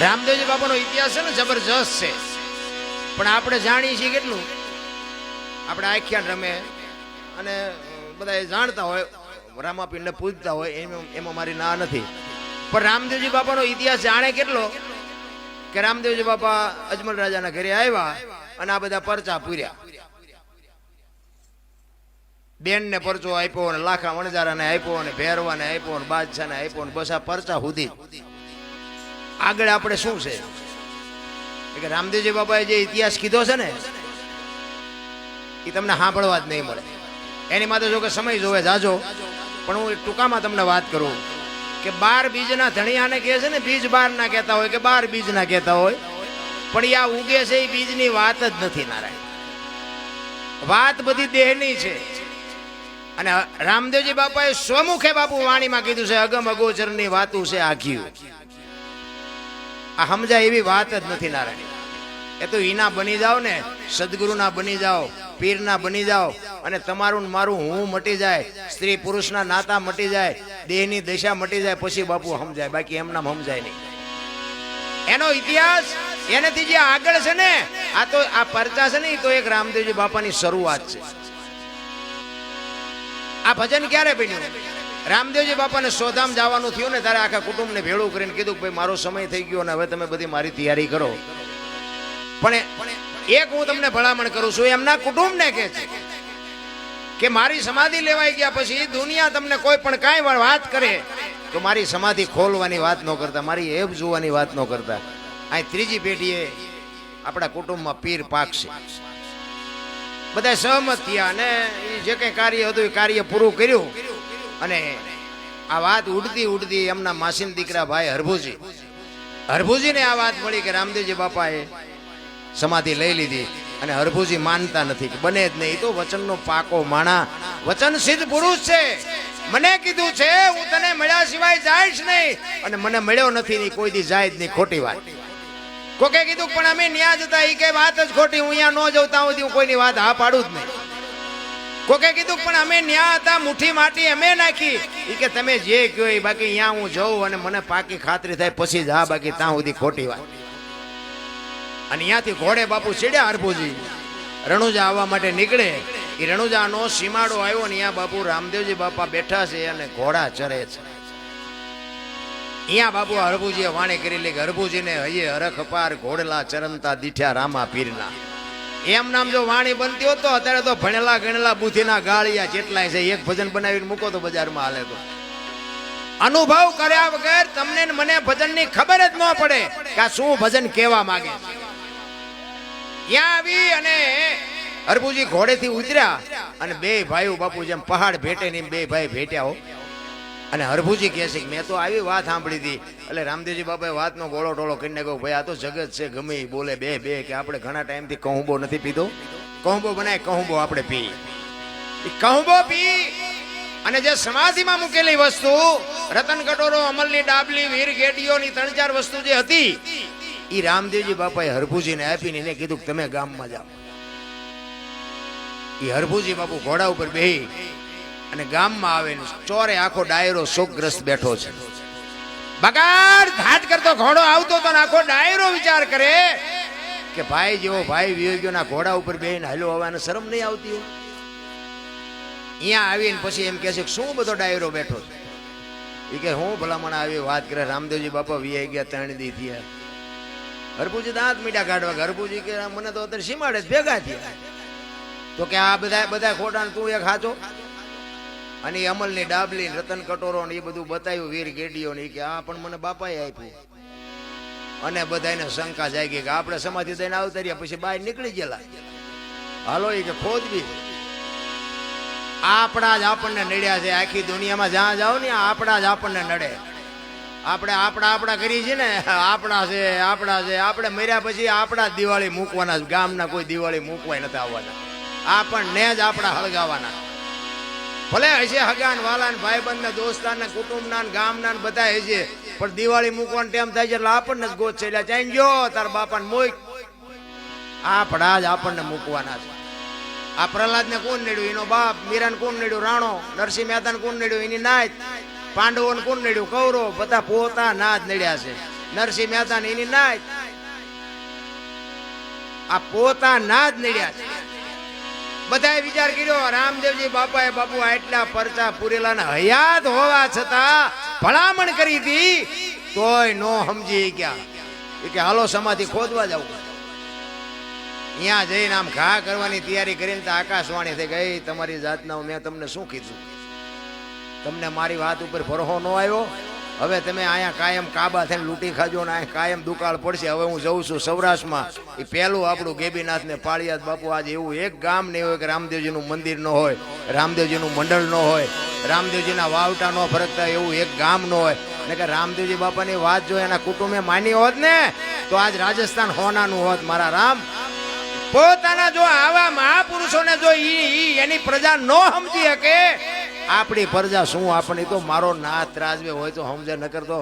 રામદેવજી બાબાનો ઇતિહાસ છે ને જબરજસ્ત છે. પણ આપણે જાણીએ છીએ કેટલું? આપણે આખ્યાન રમે અને બધા જાણતા હોય, રામાપીરને પૂજતા હોય, એમાં એમાં મારી ના નથી. પણ રામદેવજી બાપાનો ઇતિહાસ જાણે કેટલો? કે રામદેવજી બાપા અજમલ રાજાના ઘરે આવ્યા અને આ બધા પરચા પૂર્યા. બેનને પરચો આપ્યો અને લાખા વણજારાને આપ્યો અને ભેરવાને આપ્યો અને બાદશાહને આપ્યો અને બસ પરચા સુધી. આગળ આપણે શું છે? કે રામદેવજી બાબાએ જે ઇતિહાસ કીધો છે ને એ તમને સાંભળવા જ નહીં મળે. એની માટે જો કે સમય જોવે, જાજો. પણ હું એક ટૂંકામાં તમને વાત કરું કે બાર બીજના ધણિયાને કહે છે ને, બીજ બાર ના કહેતા હોય કે બાર બીજ ના કહેતા હોય, પણ આ ઉગે છે એ બીજની વાત જ નથી નારાયણ. વાત બધી દેહની છે. અને રામદેવજી બાપાએ સ્વમુખે બાપુ વાણીમાં કીધું છે, અગમ અગોચરની વાતું છે આઘ્યું. આ સમજાય એવી વાત જ નથી નારાયણ. એ તો ઈના બની જાઓ ને, સદગુરુના બની જાઓ, પીરના બની જાઓ, અને તમારું મારું હું મટી જાય, સ્ત્રી પુરુષના નાતા મટી જાય, દેહની દશા મટી જાય, પછી બાપુ સમજાય બાકી એમના સમજાય નહીં. એનો ઇતિહાસ એનાથી જે આગળ છે ને, આ તો આ પરચા છે ને એ તો એક રામદેવજી બાપાની શરૂઆત છે. આ ભજન ક્યારે બન્યું? રામદેવજી બાપાને સોધામ જવાનું થયું ને ત્યારે આખા કુટુંબને ભેળું કરીને કીધું કે ભાઈ, મારો સમય થઈ ગયો ને હવે તમે બધી મારી તૈયારી કરો. પણ એક હું તમને ભલામણ કરું છું, એમના કુટુંબને કે છે કે મારી સમાધિ લેવાઈ ગયા પછી દુનિયા તમને કોઈ પણ કાંઈ પણ વાત કરે, તો મારી સમાધિ ખોલવાની વાત ન કરતા, મારી એબ જોવાની વાત ન કરતા. આ ત્રીજી પેઢીએ આપણા કુટુંબમાં પીર પાકશે બધા સહમત થયા અને જે કંઈ કાર્ય હતું, એ કાર્ય પૂરું કર્યું. અને આ વાત ઉડતી ઉડતી એમના માસીન દીકરા ભાઈ હરભુજી. હરભુજીને આ વાત મળી કે રામદેવજી બાપાએ સમાધિ લઈ લીધી અને હરભુજી માનતા નથી બને જ નહીં. તો વચનનો પાકો માણા. વચન સિદ્ધ પુરુષ છે. મને કીધું છે, હું તને મળ્યા સિવાય જાય જ નહીં. અને મને મળ્યો નથી ની કોઈ દી જાય જ નહીં. ખોટી વાત. કોકે કીધું, પણ અમે ન્યા જતા એ કે વાત જ ખોટી. હું અહીંયા ન જવતા હું કોઈની વાત હા પાડું જ નહીં. કોકે કીધું, પણ અમે ન્યા હતા, મુઠ્ઠી માટી અમે નાખી. એ કે, તમે જે કહો એ બાકી અહીંયા હું જઉં અને મને પાકી ખાતરી થાય, પછી જ હા બાકી ત્યાં સુધી ખોટી વાત. અને અહીંયાથી ઘોડે બાપુ ચીડ્યા હરભુજી. રણુજા આવવા માટે નીકળે. એ રણુજાનો સીમાડો આવ્યો ને અહીંયા બાપુ રામદેવજી બાપા બેઠા છે અને ઘોડા ચરે છે. અહીંયા બાપુ હરભુજીએ વાણી કરી લે કે, હરભુજીને હૈયે હરખ પાર ઘોડલા ચરંતા દીઠ્યા રામા પીરના એમ નામ જો વાણી બનતી હોત તો અત્યારે તો ભણેલા ગણેલા બુદ્ધિના ગાળિયા જેટલાય છે. એક ભજન બનાવીને મૂકો તો બજારમાં હાલે તો. અનુભવ કર્યા વગર તમને મને ભજનની ખબર જ ન પડે કે શું ભજન કહેવા માંગે ત્યાં આવી અને હરભુજી ઘોડેથી ઉતર્યા અને બે ભાઈઓ બાપુ જેમ પહાડ ભેટે ને બે ભાઈ ભેટ્યા હો. અને હરભુજી કહે છે કે મેં તો આવી વાત સાંભળી હતી. એટલે રામદેવજી બાપાએ વાતનો ગોળો ટોળો કરીને કહ્યું, ભાઈ, આ તો જગત છે, ગમે બોલે બે બે, કે આપણે ઘણા ટાઈમથી કહુંબો નથી પીધો. કહુંબો બનાય, કહુંબો આપણે પી કહુંબો પી અને જે સમાધિમાં મૂકેલી વસ્તુ, રતન કટોરો, અમલની ડાબલી, વીર ગેડીઓની ત્રણ ચાર વસ્તુ જે હતી એ રામદેવજી બાપાએ હરભુજીને આપીને એને કીધું કે તમે ગામમાં જાઓ. એ હરભુજી બાપુ ઘોડા ઉપર બેહી અને ગામમાં આવે ને ચોરે આખો ડાયરો શોકગ્રસ્ત બેઠો છે. બગાડ ઘાટ કરતો ઘોડો આવતો તો આખો ડાયરો વિચાર કરે કે ભાઈ જેવો ભાઈ વિયોગ્યોના ઘોડા ઉપર બેહીને હાલો હવાને શરમ નહીં આવતી હોય. અહીંયા આવીને પછી એમ કહે છે શું બધો ડાયરો બેઠો એ કે હું ભલામણ આવી વાત કરે, રામદેવજી બાપા વીઆઈ ગયા, ત્રણ દી થયા. હરભુજી દાંત મીઠા કાઢવા હરભુજી કે, મને તો અત્યારે સીમાડે ભેગા થયા. તો કે, આ બધા બધા ખોટા તું એક હાચો અને અમલની ડાબલી રતન કટોરો ને એ બધું બતાવ્યું વીર ગેડીઓ ને કે આ પણ મને બાપાએ આપ્યું. અને બધાને શંકા જાગી કે, આપણે સમાધિ દઈને આવતા રહ્યા, પછી બહાર નીકળી ગયેલા. હાલો એ કે, ખોદવી. આપણા જ આપણને નડ્યા છે, આખી દુનિયામાં જ્યાં જાઓ ને આપણા જ આપણને નડે. આપણે આપણા આપણા કરી છે ને, આપણા છે આપણા છે, આપણે મર્યા પછી આપણા દિવાળી મૂકવાના ગામના કોઈ દિવાળી મૂકવાય નથી આવવાના. આપણને જ આપણા હળગાવાના. ભલે હશે હગાન, વાલાન ભાઈબંધ ને દોસ્તાન ને કુટુંબના ને ગામના ને બધા હશે, પણ દિવાળી મૂકવાનો ટાઈમ થાય છે એટલે આપણને જ ગોત છે. એટલે ગયો, તાર બાપાને મોય આપણા જ આપણને મૂકવાના છે. આ પ્રહલાદને કોણ નડ્યું? એનો બાપ, મીરાને કોણ નડ્યું? રાણો, નરસિંહ મહેતાને કોણ નડ્યું? એની નાત, પાંડવોને કોણ નડ્યું? કૌરવ, બધા પોતા ના જ નડ્યા છે. નરસિંહ મહેતા ને એની નાય આ પોતાના જ નડ્યા છે. બધાએ વિચાર કર્યો, રામદેવજી બાપાએ બાપુ આટલા પરચા પૂરેલા ને હયાત હોવા છતાં ભલામણ કરી હતી, તોય નો સમજી ગયા. કે, હાલો, સમાધિ ખોદવા જાવ અહીંયા જઈને આમ ઘા કરવાની તૈયારી કરીને તો આકાશવાણી થઈ ગઈ તમારી જાતના મેં તમને શું કીધું? તમને મારી વાત ઉપર ફરહો ન આવ્યો? હવે તમે અહીંયા કાયમ કાબા થઈને લૂંટી ખાજો ને અહીંયા કાયમ દુકાળ પડશે. હવે હું જઉં છું સૌરાષ્ટ્રમાં. એ પહેલું આપણું ગેબીનાથ ને પાળિયાદ બાપુ, આજે એવું એક ગામ નહીં હોય કે રામદેવજીનું મંદિર ન હોય, રામદેવજીનું મંડળ ન હોય, રામદેવજીના વાવટા ન ફરકતા એવું એક ગામ ન હોય. ને કે રામદેવજી બાપાની વાત જો એના કુટુંબે માની હોત ને, તો આજ રાજસ્થાન હોનાનું હોત મારા રામ. પોતાના જો આવા મહાપુરુષોને જો એની પ્રજા ન સમજી શકે આપણી પ્રજા શું? આપણી તો મારો નાથ રાજવે હોય તો સમજે ન કરતો